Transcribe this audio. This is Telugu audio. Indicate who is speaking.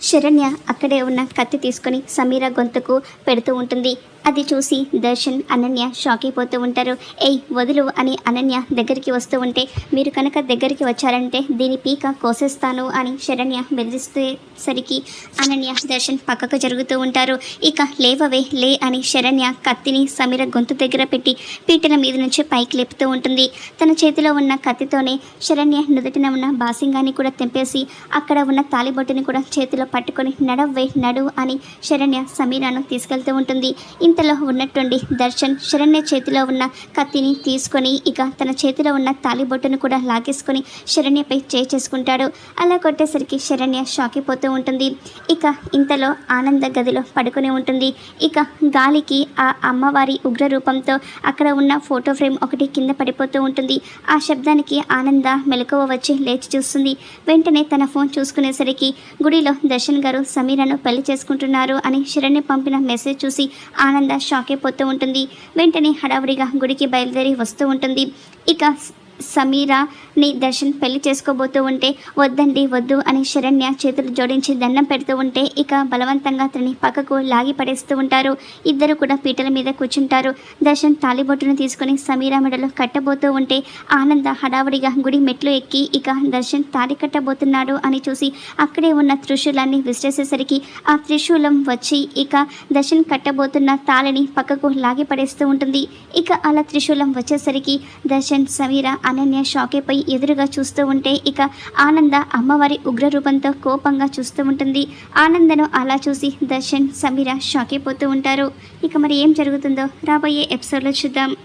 Speaker 1: శరణ్య అక్కడే ఉన్న కత్తి తీసుకొని సమీర గొంతుకు పెడుతూ ఉంటుంది. అది చూసి దర్శన్ అనన్య షాక్ అయిపోతూ ఉంటారు. ఏయ్ వదులు అని అనన్య దగ్గరికి వస్తూ ఉంటే మీరు కనుక దగ్గరికి వచ్చారంటే దీని పీక కోసేస్తాను అని శరణ్య బెదిరిస్తేసరికి అనన్య దర్శన్ పక్కకు జరుగుతూ ఉంటారు. ఇక లేవవే లే అని శరణ్య కత్తిని సమీర గొంతు దగ్గర పెట్టి పీటల మీద నుంచి పైకి లేపుతూ ఉంటుంది. తన చేతిలో ఉన్న కత్తితోనే శరణ్య నుదుటిన ఉన్న బాసింగాన్ని కూడా తెంపేసి అక్కడ ఉన్న తాలిబొట్టుని కూడా చేతిలో పట్టుకొని నడవ్వే నడు అని శరణ్య సమీరాను తీసుకెళ్తూ ఉంటుంది. ఇంతలో ఉన్నట్టుండి దర్శన్ శరణ్య చేతిలో ఉన్న కత్తిని తీసుకొని ఇక తన చేతిలో ఉన్న తాలిబొట్టును కూడా లాగేసుకొని శరణ్యపై చేయి చేసుకుంటాడు. అలా కొట్టేసరికి శరణ్య షాక్ అయిపోతూ ఉంటుంది. ఇక ఇంతలో ఆనంద గదిలో పడుకొని ఉంటుంది. ఇక గాలికి ఆ అమ్మవారి ఉగ్ర రూపంతో అక్కడ ఉన్న ఫోటో ఫ్రేమ్ ఒకటి కింద పడిపోతూ ఉంటుంది. ఆ శబ్దానికి ఆనంద మెలకువ వచ్చి లేచి చూస్తుంది. వెంటనే తన ఫోన్ చూసుకునేసరికి గుడిలో దర్శన్ గారు సమీరను పెళ్ళి చేసుకుంటున్నారు అని శరణ్య పంపిన మెసేజ్ చూసి ఆనంద షాక్ అయిపోతూ ఉంటుంది. వెంటనే హడావుడిగా గుడికి బయలుదేరి వస్తూ ఉంటుంది. ఇక సమీరాని దర్శన్ పెళ్ళి చేసుకోబోతూ ఉంటే వద్దండి వద్దు అని శరణ్య చేతులు జోడించి దండం పెడుతూ ఉంటే ఇక బలవంతంగా అతని పక్కకు లాగి పడేస్తూ ఉంటారు. ఇద్దరు కూడా పీటల మీద కూర్చుంటారు. దర్శన్ తాలిబొట్టును తీసుకుని సమీరా మెడలో కట్టబోతూ ఉంటే ఆనంద హడావుడిగా గుడి మెట్లు ఎక్కి ఇక దర్శన్ తాలి కట్టబోతున్నాడు అని చూసి అక్కడే ఉన్న త్రిశూలాన్ని విసిరేసేసరికి ఆ త్రిశూలం వచ్చి ఇక దర్శన్ కట్టబోతున్న తాళిని పక్కకు లాగి పడేస్తూ ఉంటుంది. ఇక అలా త్రిశూలం వచ్చేసరికి దర్శన్ సమీర అనన్య షాక్ అయిపోయి ఎదురుగా చూస్తూ ఉంటే ఇక ఆనంద అమ్మవారి ఉగ్ర రూపంతో కోపంగా చూస్తూ ఉంటుంది. ఆనందను అలా చూసి దర్శన్ సమీర షాక్ అయిపోతూ ఉంటారు. ఇక మరి ఏం జరుగుతుందో రాబోయే ఎపిసోడ్లో చూద్దాం.